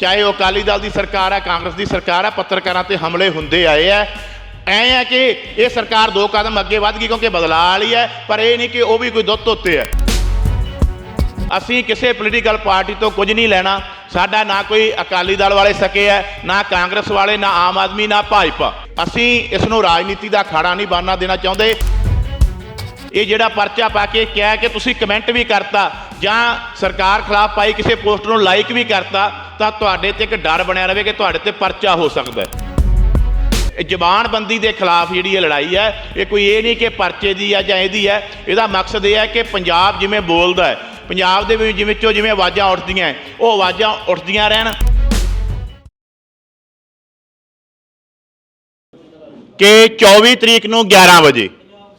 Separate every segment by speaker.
Speaker 1: ਚਾਹੇ ਉਹ ਅਕਾਲੀ ਦਲ ਦੀ ਸਰਕਾਰ ਹੈ ਕਾਂਗਰਸ ਦੀ ਸਰਕਾਰ ਹੈ ਪੱਤਰਕਾਰਾਂ ਤੇ ਹਮਲੇ ਹੁੰਦੇ ਆਏ ਆ। ਐ ਹੈ ਕਿ ਇਹ ਸਰਕਾਰ ਦੋ ਕਦਮ ਅੱਗੇ ਵੱਧ ਗਈ ਕਿਉਂਕਿ ਬਦਲਾਅ ਵਾਲੀ ਹੈ, ਪਰ ਇਹ ਨਹੀਂ ਕਿ ਉਹ ਵੀ ਕੋਈ ਦੁੱਧ ਉੱਤੇ ਹੈ ਅਸੀਂ ਕਿਸੇ ਪੋਲੀਟੀਕਲ ਪਾਰਟੀ ਤੋਂ ਕੁਝ ਨਹੀਂ ਲੈਣਾ। ਸਾਡਾ ਨਾ ਕੋਈ ਅਕਾਲੀ ਦਲ ਵਾਲੇ ਸਕੇ ਹੈ ਨਾ ਕਾਂਗਰਸ ਵਾਲੇ, ਨਾ ਆਮ ਆਦਮੀ, ਨਾ ਭਾਜਪਾ। ਅਸੀਂ ਇਸ ਨੂੰ ਰਾਜਨੀਤੀ ਦਾ ਅਖਾੜਾ ਨਹੀਂ ਬਣਨਾ ਦੇਣਾ ਚਾਹੁੰਦੇ। ਇਹ ਜਿਹੜਾ ਪਰਚਾ ਪਾ ਕੇ ਕਿਹਾ ਕਿ ਤੁਸੀਂ ਕਮੈਂਟ ਵੀ ਕਰਤਾ ਜਾਂ ਸਰਕਾਰ ਖਿਲਾਫ ਪਾਈ ਕਿਸੇ ਪੋਸਟ ਨੂੰ ਲਾਈਕ ਵੀ ਕਰਤਾ, ਤਾਂ ਤੁਹਾਡੇ ਤੇ ਇੱਕ ਡਰ ਬਣਿਆ ਰਹੇ ਕਿ ਤੁਹਾਡੇ ਤੇ ਪਰਚਾ ਹੋ ਸਕਦਾ ਹੈ। ਇਹ ਜ਼ਬਾਨਬੰਦੀ ਦੇ ਖਿਲਾਫ ਜਿਹੜੀ ਇਹ ਲੜਾਈ ਹੈ, ਇਹ ਕੋਈ ਇਹ ਨਹੀਂ ਕਿ ਪਰਚੇ ਦੀ ਆ ਜਾਂ ਇਹਦੀ ਹੈ। ਇਹਦਾ ਮਕਸਦ ਇਹ ਹੈ ਕਿ ਪੰਜਾਬ ਜਿਵੇਂ ਬੋਲਦਾ ਹੈ, ਪੰਜਾਬ ਦੇ ਵਿੱਚ ਜਿਵੇਂ ਚੋਂ ਜਿਵੇਂ ਆਵਾਜ਼ਾਂ ਉੱਠਦੀਆਂ ਉਹ ਆਵਾਜ਼ਾਂ ਉੱਠਦੀਆਂ ਰਹਿਣ। ਕਿ 24 ਤਰੀਕ ਨੂੰ 11 ਵਜੇ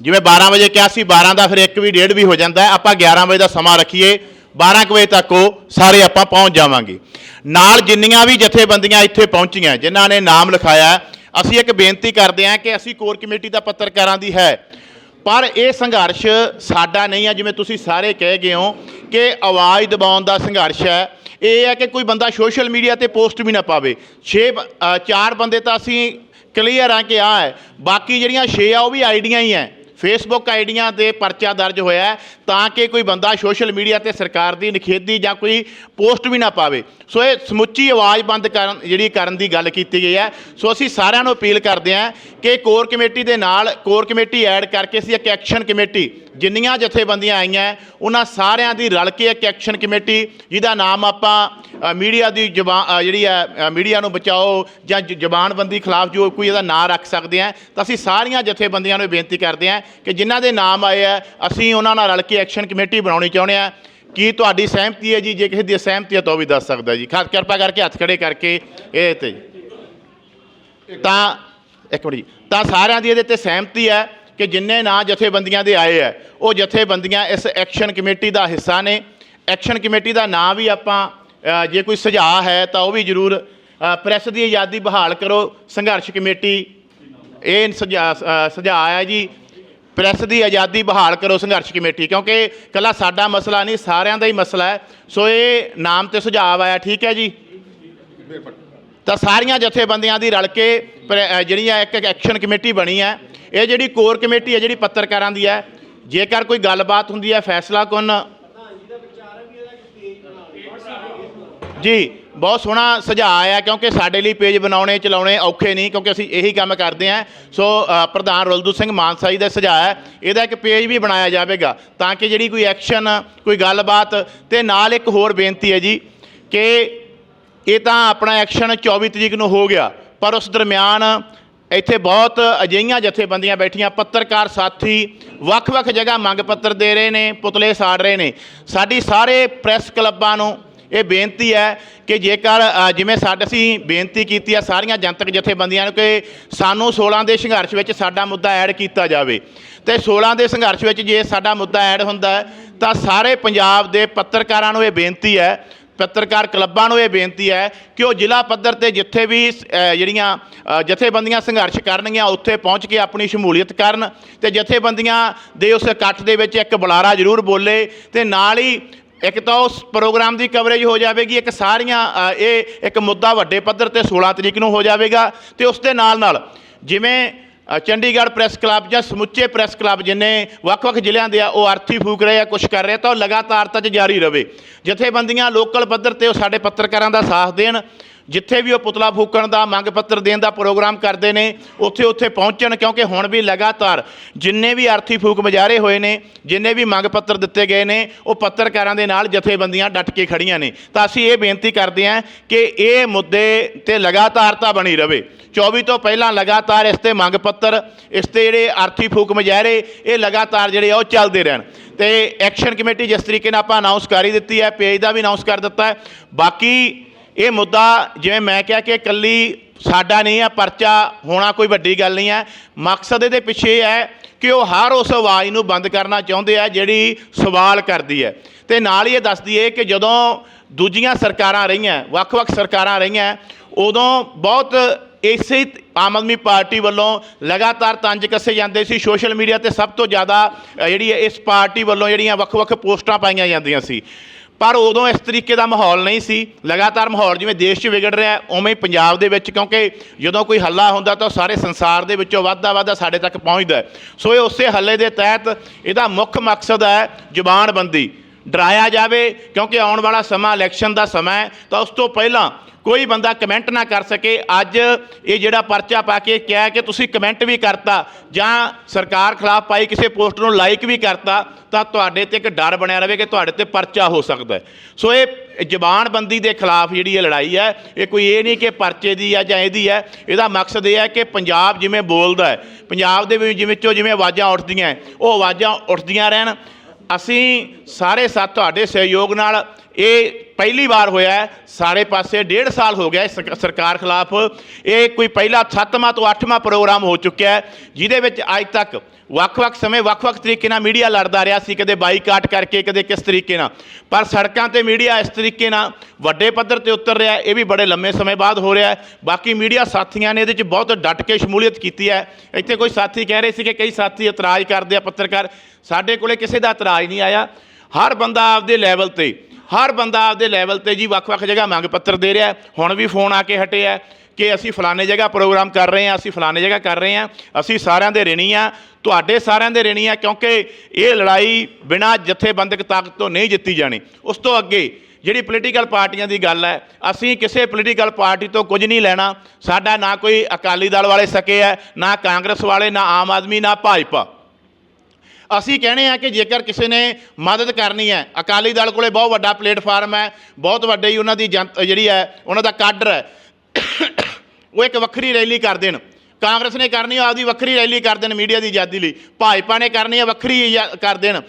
Speaker 1: ਜਿਵੇਂ 12 ਵਜੇ ਕਿਹਾ ਸੀ 12 ਦਾ ਫਿਰ ਇੱਕ ਵੀ ਡੇਢ ਵੀ ਹੋ ਜਾਂਦਾ ਆਪਾਂ 11 ਵਜੇ ਦਾ ਸਮਾਂ ਰੱਖੀਏ 12 ਕੁ ਵਜੇ ਤੱਕ ਉਹ ਸਾਰੇ ਆਪਾਂ ਪਹੁੰਚ ਜਾਵਾਂਗੇ। ਨਾਲ ਜਿੰਨੀਆਂ ਵੀ ਜਥੇਬੰਦੀਆਂ ਇੱਥੇ ਪਹੁੰਚੀਆਂ, ਜਿਨ੍ਹਾਂ ਨੇ ਨਾਮ ਲਿਖਾਇਆ, ਅਸੀਂ ਇੱਕ ਬੇਨਤੀ ਕਰਦੇ ਹਾਂ ਕਿ ਅਸੀਂ ਕੋਰ ਕਮੇਟੀ ਦਾ ਪੱਤਰਕਾਰਾਂ ਦੀ ਹੈ। ਪਰ ਇਹ ਸੰਘਰਸ਼ ਸਾਡਾ ਨਹੀਂ ਹੈ, ਜਿਵੇਂ ਤੁਸੀਂ ਸਾਰੇ ਕਹਿ ਗਏ ਹੋ ਕਿ ਆਵਾਜ਼ ਦਬਾਉਣ ਦਾ ਸੰਘਰਸ਼ ਹੈ। ਇਹ ਹੈ ਕਿ ਕੋਈ ਬੰਦਾ ਸੋਸ਼ਲ ਮੀਡੀਆ ਤੇ ਪੋਸਟ ਵੀ ਨਾ ਪਾਵੇ। 6 ਚਾਰ ਬੰਦੇ ਤਾਂ ਅਸੀਂ ਕਲੀਅਰ ਆ ਕਿ ਆ ਹੈ। ਬਾਕੀ ਜਿਹੜੀਆਂ 6 ਆ, ਉਹ ਵੀ ਆਈਡੀਆਂ ਹੀ ਹੈ। ਫੇਸਬੁੱਕ ਆਈਡੀਆਂ ਤੇ ਪਰਚਾ ਦਰਜ ਹੋਇਆ ਤਾਂ ਕਿ ਕੋਈ ਬੰਦਾ ਸੋਸ਼ਲ ਮੀਡੀਆ ਤੇ ਸਰਕਾਰ ਦੀ ਨਿਖੇਧੀ ਜਾਂ ਕੋਈ ਪੋਸਟ ਵੀ ਨਾ ਪਾਵੇ। ਸੋ ਇਹ ਸਮੁੱਚੀ ਆਵਾਜ਼ ਬੰਦ ਕਰਨ, ਜਿਹੜੀ ਕਰਨ ਦੀ ਗੱਲ ਕੀਤੀ ਗਈ ਹੈ। ਸੋ ਅਸੀਂ ਸਾਰਿਆਂ ਨੂੰ ਅਪੀਲ ਕਰਦੇ ਹਾਂ ਕਿ ਕੋਰ ਕਮੇਟੀ ਦੇ ਨਾਲ ਕੋਰ ਕਮੇਟੀ ਐਡ ਕਰਕੇ ਅਸੀਂ ਇੱਕ ਐਕਸ਼ਨ ਕਮੇਟੀ ਜਿੰਨੀਆਂ ਜਥੇਬੰਦੀਆਂ ਆਈਆਂ ਉਹਨਾਂ ਸਾਰਿਆਂ ਦੀ ਰਲ ਕੇ ਇੱਕ ਐਕਸ਼ਨ ਕਮੇਟੀ ਜਿਹਦਾ ਨਾਮ ਆਪਾਂ ਮੀਡੀਆ ਦੀ ਜ਼ਬਾਨ ਜਿਹੜੀ ਹੈ ਮੀਡੀਆ ਨੂੰ ਬਚਾਓ ਜਾਂ ਜ- ਜ਼ਬਾਨਬੰਦੀ ਖਿਲਾਫ ਜੋ ਕੋਈ ਇਹਦਾ ਨਾਂ ਰੱਖ ਸਕਦੇ ਹਾਂ, ਤਾਂ ਅਸੀਂ ਸਾਰੀਆਂ ਜਥੇਬੰਦੀਆਂ ਨੂੰ ਬੇਨਤੀ ਕਰਦੇ ਹਾਂ ਕਿ ਜਿਨ੍ਹਾਂ ਦੇ ਨਾਮ ਆਏ ਆ ਅਸੀਂ ਉਹਨਾਂ ਨਾਲ ਰਲ ਕੇ ਐਕਸ਼ਨ ਕਮੇਟੀ ਬਣਾਉਣੀ ਚਾਹੁੰਦੇ ਹਾਂ ਕੀ ਤੁਹਾਡੀ ਸਹਿਮਤੀ ਹੈ ਜੀ? ਜੇ ਕਿਸੇ ਦੀ ਸਹਿਮਤੀ ਹੈ ਤਾਂ ਉਹ ਵੀ ਦੱਸ ਸਕਦਾ ਜੀ। ਖਾਸ ਕਿਰਪਾ ਕਰਕੇ ਹੱਥ ਖੜੇ ਕਰਕੇ ਇਹ ਤੇ ਤਾਂ ਇੱਕ ਮਿੰਟ ਜੀ। ਤਾਂ ਸਾਰਿਆਂ ਦੀ ਇਹਦੇ ਤੇ ਸਹਿਮਤੀ ਹੈ ਕਿ ਜਿੰਨੇ ਨਾਂ ਜਥੇਬੰਦੀਆਂ ਦੇ ਆਏ ਆ ਉਹ ਜਥੇਬੰਦੀਆਂ ਇਸ ਐਕਸ਼ਨ ਕਮੇਟੀ ਦਾ ਹਿੱਸਾ ਨੇ। ਐਕਸ਼ਨ ਕਮੇਟੀ ਦਾ ਨਾਂ ਵੀ ਆਪਾਂ ਜੇ ਕੋਈ ਸੁਝਾਅ ਹੈ ਤਾਂ ਉਹ ਵੀ ਜ਼ਰੂਰ ਅ, ਪ੍ਰੈਸ ਦੀ ਆਜ਼ਾਦੀ ਬਹਾਲ ਕਰੋ। ਸੰਘਰਸ਼ ਕਮੇਟੀ ਇਹ ਸੁਝਾਅ ਸੁਝਾਅ ਹੈ ਜੀ। ਪ੍ਰੈਸ ਦੀ ਆਜ਼ਾਦੀ ਬਹਾਲ ਕਰੋ ਸੰਘਰਸ਼ ਕਮੇਟੀ ਕਿਉਂਕਿ ਕੱਲਾ ਸਾਡਾ ਮਸਲਾ ਨਹੀਂ ਸਾਰਿਆਂ ਦਾ ਹੀ ਮਸਲਾ ਹੈ। ਸੋ ਇਹ ਨਾਮ ਤੇ ਸੁਝਾਅ ਆਇਆ ਠੀਕ ਹੈ ਜੀ? ਤਾਂ ਸਾਰੀਆਂ ਜਥੇਬੰਦੀਆਂ ਦੀ ਰਲ ਕੇ ਪ੍ਰ- ਅ, ਜਿਹੜੀ ਹੈ ਇੱਕ ਐਕਸ਼ਨ ਕਮੇਟੀ ਬਣੀ ਹੈ। ਇਹ ਜਿਹੜੀ ਕੋਰ ਕਮੇਟੀ ਹੈ ਜਿਹੜੀ ਪੱਤਰਕਾਰਾਂ ਦੀ ਹੈ ਜੇਕਰ ਕੋਈ ਗੱਲਬਾਤ ਹੁੰਦੀ ਹੈ ਫੈਸਲਾ ਕੁਨ ਜੀ, ਬਹੁਤ ਸੋਹਣਾ ਸੁਝਾਅ ਆ ਕਿਉਂਕਿ ਸਾਡੇ ਲਈ ਪੇਜ ਬਣਾਉਣੇ, ਚਲਾਉਣੇ ਔਖੇ ਨਹੀਂ ਕਿਉਂਕਿ ਅਸੀਂ ਇਹੀ ਕੰਮ ਕਰਦੇ ਹਾਂ। ਸੋ ਪ੍ਰਧਾਨ ਰੁਲਦੂ ਸਿੰਘ ਮਾਨਸਾ ਜੀ ਦਾ ਸੁਝਾਅ ਹੈ, ਇਹਦਾ ਇੱਕ ਪੇਜ ਵੀ ਬਣਾਇਆ ਜਾਵੇਗਾ ਤਾਂ ਕਿ ਜਿਹੜੀ ਕੋਈ ਐਕਸ਼ਨ, ਕੋਈ ਗੱਲਬਾਤ ਤੇ ਨਾਲ ਇੱਕ ਹੋਰ ਬੇਨਤੀ ਹੈ ਜੀ ਕਿ ਇਹ ਤਾਂ ਆਪਣਾ ਐਕਸ਼ਨ 24 ਤਰੀਕ ਨੂੰ ਹੋ ਗਿਆ, ਪਰ ਉਸ ਦਰਮਿਆਨ ਇੱਥੇ ਬਹੁਤ ਅਜਿਹੀਆਂ ਜਥੇਬੰਦੀਆਂ ਬੈਠੀਆਂ, ਪੱਤਰਕਾਰ ਸਾਥੀ ਵੱਖ-ਵੱਖ ਜਗ੍ਹਾ ਮੰਗ ਪੱਤਰ ਦੇ ਰਹੇ ਨੇ, ਪੁਤਲੇ ਸਾੜ ਰਹੇ ਨੇ। ਸਾਡੀ ਸਾਰੇ ਪ੍ਰੈਸ ਕਲੱਬਾਂ ਨੂੰ ਇਹ ਬੇਨਤੀ ਹੈ ਕਿ ਜੇਕਰ ਜਿਵੇਂ ਸਾਡੇ ਅਸੀਂ ਬੇਨਤੀ ਕੀਤੀ ਹੈ ਸਾਰੀਆਂ ਜਨਤਕ ਜਥੇਬੰਦੀਆਂ ਨੂੰ ਕਿ ਸਾਨੂੰ 16 ਦੇ ਸੰਘਰਸ਼ ਵਿੱਚ ਸਾਡਾ ਮੁੱਦਾ ਐਡ ਕੀਤਾ ਜਾਵੇ। ਤੇ 16 ਦੇ ਸੰਘਰਸ਼ ਵਿੱਚ ਜੇ ਸਾਡਾ ਮੁੱਦਾ ਐਡ ਹੁੰਦਾ ਤਾਂ ਸਾਰੇ ਪੰਜਾਬ ਦੇ ਪੱਤਰਕਾਰਾਂ ਨੂੰ ਇਹ ਬੇਨਤੀ ਹੈ, ਪੱਤਰਕਾਰ ਕਲੱਬਾਂ ਨੂੰ ਇਹ ਬੇਨਤੀ ਹੈ ਕਿ ਉਹ ਜ਼ਿਲ੍ਹਾ ਪੱਧਰ ਤੇ ਜਿੱਥੇ ਵੀ ਜਿਹੜੀਆਂ ਜਥੇਬੰਦੀਆਂ ਸੰਘਰਸ਼ ਕਰਨਗੀਆਂ, ਉੱਥੇ ਪਹੁੰਚ ਕੇ ਆਪਣੀ ਸ਼ਮੂਲੀਅਤ ਕਰਨ ਤੇ ਜਥੇਬੰਦੀਆਂ ਦੇ ਉਸ ਇਕੱਠ ਦੇ ਵਿੱਚ ਇੱਕ ਬੁਲਾਰਾ ਜ਼ਰੂਰ ਬੋਲੇ ਤੇ ਨਾਲ ਹੀ ਇੱਕ ਤਾਂ ਉਸ ਪ੍ਰੋਗਰਾਮ ਦੀ ਕਵਰੇਜ ਹੋ ਜਾਵੇਗੀ, ਇੱਕ ਸਾਰੀਆਂ ਇਹ ਇੱਕ ਮੁੱਦਾ ਵੱਡੇ ਪੱਧਰ ਤੇ 16 ਤਰੀਕ ਨੂੰ ਹੋ ਜਾਵੇਗਾ ਤੇ ਉਸ ਦੇ ਨਾਲ ਨਾਲ ਜਿਵੇਂ ਚੰਡੀਗੜ੍ਹ ਪ੍ਰੈਸ ਕਲੱਬ ਜਾਂ ਸਮੁੱਚੇ ਪ੍ਰੈਸ ਕਲੱਬ ਜਿੰਨੇ ਵੱਖ-ਵੱਖ ਜ਼ਿਲ੍ਹਿਆਂ ਦੇ ਆ, ਉਹ ਅਰਥੀ ਫੂਕ ਰਹੇ ਆ ਕੁਝ ਕਰ ਰਹੇ ਤਾਂ ਉਹ ਲਗਾਤਾਰਤਾ 'ਚ ਜਾਰੀ ਰਵੇ। ਜਥੇਬੰਦੀਆਂ ਲੋਕਲ ਪੱਧਰ ਤੇ ਉਹ ਸਾਡੇ ਪੱਤਰਕਾਰਾਂ ਦਾ ਸਾਥ ਦੇਣ ਜਿੱਥੇ ਵੀ ਉਹ ਪੁਤਲਾ ਫੂਕਣ ਦਾ, ਮੰਗ ਪੱਤਰ ਦੇਣ ਦਾ ਪ੍ਰੋਗਰਾਮ ਕਰਦੇ ਨੇ, ਉੱਥੇ ਉੱਥੇ ਪਹੁੰਚਣ, ਕਿਉਂਕਿ ਹੁਣ ਵੀ ਲਗਾਤਾਰ ਜਿੰਨੇ ਵੀ ਆਰਥੀ ਫੂਕ ਮਜਾਰੇ ਹੋਏ ਨੇ, ਜਿੰਨੇ ਵੀ ਮੰਗ ਪੱਤਰ ਦਿੱਤੇ ਗਏ ਨੇ, ਉਹ ਪੱਤਰਕਾਰਾਂ ਦੇ ਨਾਲ ਜਥੇਬੰਦੀਆਂ ਡਟ ਕੇ ਖੜੀਆਂ ਨੇ। ਤਾਂ ਅਸੀਂ ਇਹ ਬੇਨਤੀ ਕਰਦੇ ਹਾਂ ਕਿ ਇਹ ਮੁੱਦੇ ਤੇ ਲਗਾਤਾਰਤਾ ਬਣੀ ਰਹੇ 24 ਤੋਂ ਪਹਿਲਾਂ ਲਗਾਤਾਰ ਇਸ ਤੇ ਮੰਗ ਪੱਤਰ, ਇਸ ਤੇ ਜਿਹੜੇ ਆਰਥੀ ਫੂਕ ਮਜਾਰੇ, ਇਹ ਲਗਾਤਾਰ ਜਿਹੜੇ ਆ ਉਹ ਚੱਲਦੇ ਰਹਿਣ। ਤੇ ਐਕਸ਼ਨ ਕਮੇਟੀ ਜਿਸ ਤਰੀਕੇ ਨਾਲ ਆਪਾਂ ਅਨਾਉਂਸ ਕਰ ਹੀ ਦਿੱਤੀ ਹੈ, ਪੇਜ ਦਾ ਵੀ ਅਨਾਉਂਸ ਕਰ ਦਿੱਤਾ ਹੈ। ਬਾਕੀ ਇਹ ਮੁੱਦਾ ਜਿਵੇਂ ਮੈਂ ਕਿਹਾ ਕਿ ਇਕੱਲੀ ਸਾਡਾ ਨਹੀਂ ਹੈ, ਪਰਚਾ ਹੋਣਾ ਕੋਈ ਵੱਡੀ ਗੱਲ ਨਹੀਂ ਹੈ। ਮਕਸਦ ਇਹਦੇ ਪਿੱਛੇ ਇਹ ਹੈ ਕਿ ਉਹ ਹਰ ਉਸ ਆਵਾਜ਼ ਨੂੰ ਬੰਦ ਕਰਨਾ ਚਾਹੁੰਦੇ ਆ, ਜਿਹੜੀ ਸਵਾਲ ਕਰਦੀ ਹੈ। ਤੇ ਨਾਲ ਹੀ ਇਹ ਦੱਸਦੀ ਹੈ ਕਿ ਜਦੋਂ ਦੂਜੀਆਂ ਸਰਕਾਰਾਂ ਰਹੀਆਂ, ਵੱਖ-ਵੱਖ ਸਰਕਾਰਾਂ ਰਹੀਆਂ, ਉਦੋਂ ਬਹੁਤ ਇਸੇ ਆਮ ਆਦਮੀ ਪਾਰਟੀ ਵੱਲੋਂ ਲਗਾਤਾਰ ਤੰਜ ਕੱਸੇ ਜਾਂਦੇ ਸੀ। ਸੋਸ਼ਲ ਮੀਡੀਆ ਤੇ ਸਭ ਤੋਂ ਜ਼ਿਆਦਾ ਜਿਹੜੀ ਇਸ ਪਾਰਟੀ ਵੱਲੋਂ ਜਿਹੜੀਆਂ ਵੱਖ-ਵੱਖ ਪੋਸਟਾਂ ਪਾਈਆਂ ਜਾਂਦੀਆਂ ਸੀ। ਪਰ ਉਦੋਂ ਇਸ ਤਰੀਕੇ ਦਾ ਮਾਹੌਲ ਨਹੀਂ ਸੀ। ਲਗਾਤਾਰ ਮਾਹੌਲ ਜਿਵੇਂ ਦੇਸ਼ 'ਚ ਵਿਗੜ ਰਿਹਾ ਉਵੇਂ ਹੀ ਪੰਜਾਬ ਦੇ ਵਿੱਚ, ਕਿਉਂਕਿ ਜਦੋਂ ਕੋਈ ਹੱਲਾ ਹੁੰਦਾ ਤਾਂ ਉਹ ਸਾਰੇ ਸੰਸਾਰ ਦੇ ਵਿੱਚੋਂ ਵੱਧਦਾ ਵੱਧਦਾ ਸਾਡੇ ਤੱਕ ਪਹੁੰਚਦਾ ਸੋ ਇਹ ਉਸੇ ਹੱਲੇ ਦੇ ਤਹਿਤ ਇਹਦਾ ਮੁੱਖ ਮਕਸਦ ਹੈ ਜ਼ੁਬਾਨਬੰਦੀ। ਡਰਾਇਆ ਜਾਵੇ, ਕਿਉਂਕਿ ਆਉਣ ਵਾਲਾ ਸਮਾਂ ਇਲੈਕਸ਼ਨ ਦਾ ਸਮਾਂ ਹੈ, ਤਾਂ ਉਸ ਤੋਂ ਪਹਿਲਾਂ ਕੋਈ ਬੰਦਾ ਕਮੈਂਟ ਨਾ ਕਰ ਸਕੇ। ਅੱਜ ਇਹ ਜਿਹੜਾ ਪਰਚਾ ਪਾ ਕੇ ਕਿਹਾ ਕਿ ਤੁਸੀਂ ਕਮੈਂਟ ਵੀ ਕਰਤਾ, ਜਾਂ ਸਰਕਾਰ ਖਿਲਾਫ ਪਾਈ ਕਿਸੇ ਪੋਸਟ ਨੂੰ ਲਾਈਕ ਵੀ ਕਰਤਾ, ਤਾਂ ਤੁਹਾਡੇ ਤੇ ਇੱਕ ਡਰ ਬਣਿਆ ਰਹੇ ਕਿ ਤੁਹਾਡੇ ਤੇ ਪਰਚਾ ਹੋ ਸਕਦਾ ਸੋ ਇਹ ਜ਼ਬਾਨਬੰਦੀ ਦੇ ਖਿਲਾਫ ਜਿਹੜੀ ਇਹ ਲੜਾਈ ਹੈ, ਇਹ ਕੋਈ ਇਹ ਨਹੀਂ ਕਿ ਪਰਚੇ ਦੀ ਆ ਜਾਂ ਇਹਦੀ ਹੈ, ਇਹਦਾ ਮਕਸਦ ਇਹ ਹੈ ਕਿ ਪੰਜਾਬ ਜਿਵੇਂ ਬੋਲਦਾ ਹੈ, ਪੰਜਾਬ ਦੇ ਵਿੱਚ ਜਿਵੇਂ ਚੋਂ ਜਿਵੇਂ ਆਵਾਜ਼ਾਂ ਉੱਠਦੀਆਂ ਉਹ ਆਵਾਜ਼ਾਂ ਉੱਠਦੀਆਂ ਰਹਿਣ ਅਸੀਂ ਸਾਰੇ ਸਾਥ ਤੁਹਾਡੇ ਸਹਿਯੋਗ ਨਾਲ ਇਹ ਪਹਿਲੀ ਵਾਰ ਹੋਇਆ ਸਾਰੇ ਪਾਸੇ ਡੇਢ ਸਾਲ ਹੋ ਗਿਆ ਹੈ ਸਰਕਾਰ ਖਿਲਾਫ। ਇਹ ਕੋਈ ਪਹਿਲਾ ਸੱਤਵਾਂ ਤੋਂ ਅੱਠਵਾਂ ਪ੍ਰੋਗਰਾਮ ਹੋ ਚੁੱਕਿਆ ਹੈ, ਜਿਹਦੇ ਵਿੱਚ ਅੱਜ ਤੱਕ ਵੱਖ-ਵੱਖ ਸਮੇਂ ਵੱਖ-ਵੱਖ ਤਰੀਕੇ ਨਾਲ ਮੀਡੀਆ ਲੜਦਾ ਰਿਹਾ ਸੀ, ਕਦੇ ਬਾਈਕਾਟ ਕਰਕੇ, ਕਦੇ ਕਿਸ ਤਰੀਕੇ ਨਾਲ। ਪਰ ਸੜਕਾਂ ਤੇ ਮੀਡੀਆ ਇਸ ਤਰੀਕੇ ਨਾਲ ਵੱਡੇ ਪੱਧਰ ਤੇ ਉਤਰ ਰਿਹਾ, ਇਹ ਵੀ ਬੜੇ ਲੰਮੇ ਸਮੇਂ ਬਾਅਦ ਹੋ ਰਿਹਾ ਹੈ। ਬਾਕੀ ਮੀਡੀਆ ਸਾਥੀਆਂ ਨੇ ਇਹਦੇ 'ਚ ਬਹੁਤ ਡਟ ਕੇ ਸ਼ਮੂਲੀਅਤ ਕੀਤੀ ਹੈ। ਇੱਥੇ ਕੋਈ ਸਾਥੀ ਕਹਿ ਰਹੇ ਸੀ ਕਿ ਕਈ ਸਾਥੀ ਇਤਰਾਜ਼ ਕਰਦੇ ਆ ਪੱਤਰਕਾਰ, ਸਾਡੇ ਕੋਲੇ ਕਿਸੇ ਦਾ ਇਤਰਾਜ਼ ਨਹੀਂ ਆਇਆ। ਹਰ ਬੰਦਾ ਆਪਦੇ ਲੈਵਲ ਤੇ, ਹਰ ਬੰਦਾ ਆਪਦੇ ਲੈਵਲ ਤੇ ਜੀ ਵੱਖ-ਵੱਖ ਜਗ੍ਹਾ ਮੰਗ ਪੱਤਰ ਦੇ ਰਿਹਾ ਹੁਣ ਵੀ ਫੋਨ ਆ ਕੇ ਹਟਿਆ ਕਿ ਅਸੀਂ ਫਲਾਣੇ ਜਗ੍ਹਾ ਪ੍ਰੋਗਰਾਮ ਕਰ ਰਹੇ ਹਾਂ, ਅਸੀਂ ਫਲਾਣੇ ਜਗ੍ਹਾ ਕਰ ਰਹੇ ਹਾਂ, ਅਸੀਂ ਸਾਰਿਆਂ ਦੇ ਰਿਣੀ ਆ ਤੁਹਾਡੇ ਸਾਰਿਆਂ ਦੇ ਰਿਣੀ ਆ ਕਿਉਂਕਿ ਇਹ ਲੜਾਈ ਬਿਨਾਂ ਜਥੇਬੰਦਕ ਤਾਕਤ ਤੋਂ ਨਹੀਂ ਜਿੱਤੀ ਜਾਣੀ। ਉਸ ਤੋਂ ਅੱਗੇ ਜਿਹੜੀ ਪੋਲੀਟੀਕਲ ਪਾਰਟੀਆਂ ਦੀ ਗੱਲ ਹੈ, ਅਸੀਂ ਕਿਸੇ ਪੋਲੀਟੀਕਲ ਪਾਰਟੀ ਤੋਂ ਕੁਝ ਨਹੀਂ ਲੈਣਾ। ਸਾਡਾ ਨਾ ਕੋਈ ਅਕਾਲੀ ਦਲ ਵਾਲੇ ਸਕੇ ਹੈ, ਨਾ ਕਾਂਗਰਸ ਵਾਲੇ, ਨਾ ਆਮ ਆਦਮੀ, ਨਾ ਭਾਜਪਾ। ਅਸੀਂ ਕਹਿੰਦੇ ਆ ਕਿ ਜੇਕਰ ਕਿਸੇ ਨੇ ਮਦਦ ਕਰਨੀ ਹੈ, ਅਕਾਲੀ ਦਲ ਕੋਲੇ ਬਹੁਤ ਵੱਡਾ ਪਲੇਟਫਾਰਮ ਹੈ, ਬਹੁਤ ਵੱਡੇ ਹੀ ਉਹਨਾਂ ਦੀ ਜਨਤ ਜਿਹੜੀ ਹੈ, ਉਹਨਾਂ ਦਾ ਕਾਡਰ ਹੈ। ਉਹ ਇੱਕ ਵੱਖਰੀ ਰੈਲੀ ਕਰ ਦੇਣ। ਕਾਂਗਰਸ ਨੇ ਕਰਨੀ ਆ ਆਪਦੀ ਵੱਖਰੀ ਰੈਲੀ ਕਰ ਦੇਣ ਮੀਡੀਆ ਦੀ ਆਜ਼ਾਦੀ ਲਈ। ਭਾਜਪਾ ਨੇ ਕਰਨੀ ਆ ਵੱਖਰੀ ਆਜ਼ਾ- ਕਰ ਦੇਣ।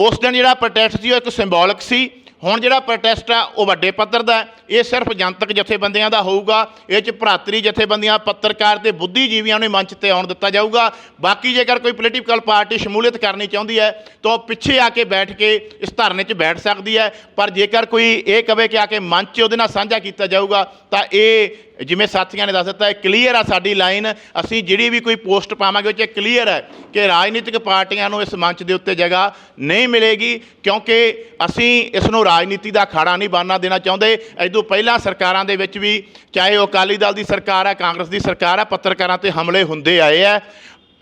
Speaker 1: ਉਸ ਦਿਨ ਜਿਹੜਾ ਪ੍ਰੋਟੈਸਟ ਸੀ, ਉਹ ਇੱਕ ਸਿੰਬੋਲਿਕ ਸੀ। ਹੁਣ ਜਿਹੜਾ ਪ੍ਰੋਟੈਸਟ ਆ, ਉਹ ਵੱਡੇ ਪੱਧਰ ਦਾ ਇਹ ਸਿਰਫ ਜਨਤਕ ਜਥੇਬੰਦੀਆਂ ਦਾ ਹੋਊਗਾ। ਇਹ ਚ ਭਰਾਤਰੀ ਜਥੇਬੰਦੀਆਂ, ਪੱਤਰਕਾਰ ਤੇ ਬੁੱਧੀਜੀਵੀਆਂ ਨੂੰ ਮੰਚ ਤੇ ਆਉਣ ਦਿੱਤਾ ਜਾਊਗਾ। ਬਾਕੀ ਜੇਕਰ ਕੋਈ ਪੋਲੀਟੀਕਲ ਪਾਰਟੀ ਸ਼ਮੂਲੀਅਤ ਕਰਨੀ ਚਾਹੁੰਦੀ ਹੈ, ਤਾਂ ਉਹ ਪਿੱਛੇ ਆ ਕੇ ਬੈਠ ਕੇ ਇਸ ਧਰਨੇ 'ਚ ਬੈਠ ਸਕਦੀ ਹੈ। ਪਰ ਜੇਕਰ ਕੋਈ ਇਹ ਕਵੇ ਕਿ ਆ ਕੇ ਮੰਚ ਉਹਦੇ ਨਾਲ ਸਾਂਝਾ ਕੀਤਾ ਜਾਊਗਾ, ਤਾਂ ਇਹ ਜਿਵੇਂ ਸਾਥੀਆਂ ਨੇ ਦੱਸ ਦਿੱਤਾ ਹੈ ਕਲੀਅਰ ਆ ਸਾਡੀ ਲਾਈਨ ਅਸੀਂ ਜਿਹੜੀ ਵੀ ਕੋਈ ਪੋਸਟ ਪਾਵਾਂਗੇ, ਉਹ 'ਚ ਕਲੀਅਰ ਹੈ ਕਿ ਰਾਜਨੀਤਿਕ ਪਾਰਟੀਆਂ ਨੂੰ ਇਸ ਮੰਚ ਦੇ ਉੱਤੇ ਜਗ੍ਹਾ ਨਹੀਂ ਮਿਲੇਗੀ, ਕਿਉਂਕਿ ਅਸੀਂ ਇਸ ਨੂੰ ਰਾਜਨੀਤੀ ਦਾ ਅਖਾੜਾ ਨਹੀਂ ਬਣਨਾ ਦੇਣਾ ਚਾਹੁੰਦੇ। ਐਦੋਂ ਪਹਿਲਾਂ ਸਰਕਾਰਾਂ ਦੇ ਵਿੱਚ ਵੀ, ਚਾਹੇ ਉਹ ਅਕਾਲੀ ਦਲ ਦੀ ਸਰਕਾਰ ਹੈ ਕਾਂਗਰਸ ਦੀ ਸਰਕਾਰ ਹੈ ਪੱਤਰਕਾਰਾਂ ਤੇ ਹਮਲੇ ਹੁੰਦੇ ਆਏ ਆ।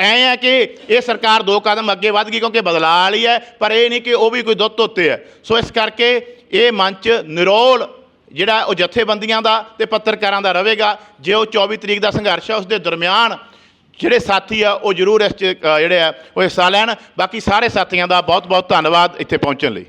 Speaker 1: ਐ ਹੈ ਕਿ ਇਹ ਸਰਕਾਰ ਦੋ ਕਦਮ ਅੱਗੇ ਵੱਧ ਗਈ ਕਿਉਂਕਿ ਬਦਲਾਅ ਵਾਲੀ ਹੈ, ਪਰ ਇਹ ਨਹੀਂ ਕਿ ਉਹ ਵੀ ਕੋਈ ਦੁੱਧ ਧੋਤੇ ਹੈ ਸੋ ਇਸ ਕਰਕੇ ਇਹ ਮੰਚ ਨਿਰੋਲ ਜਿਹੜਾ ਉਹ ਜਥੇਬੰਦੀਆਂ ਦਾ ਤੇ ਪੱਤਰਕਾਰਾਂ ਦਾ ਰਹੇਗਾ, ਜੇ ਉਹ 24 ਤਰੀਕ ਦਾ ਸੰਘਰਸ਼ ਆ ਉਸ ਦੇ ਦਰਮਿਆਨ ਜਿਹੜੇ ਸਾਥੀ ਆ, ਉਹ ਜ਼ਰੂਰ ਇਸ 'ਚ ਜਿਹੜੇ ਆ, ਉਹ ਹਿੱਸਾ ਲੈਣ। ਬਾਕੀ ਸਾਰੇ ਸਾਥੀਆਂ ਦਾ ਬਹੁਤ ਬਹੁਤ ਧੰਨਵਾਦ ਇੱਥੇ ਪਹੁੰਚਣ ਲਈ।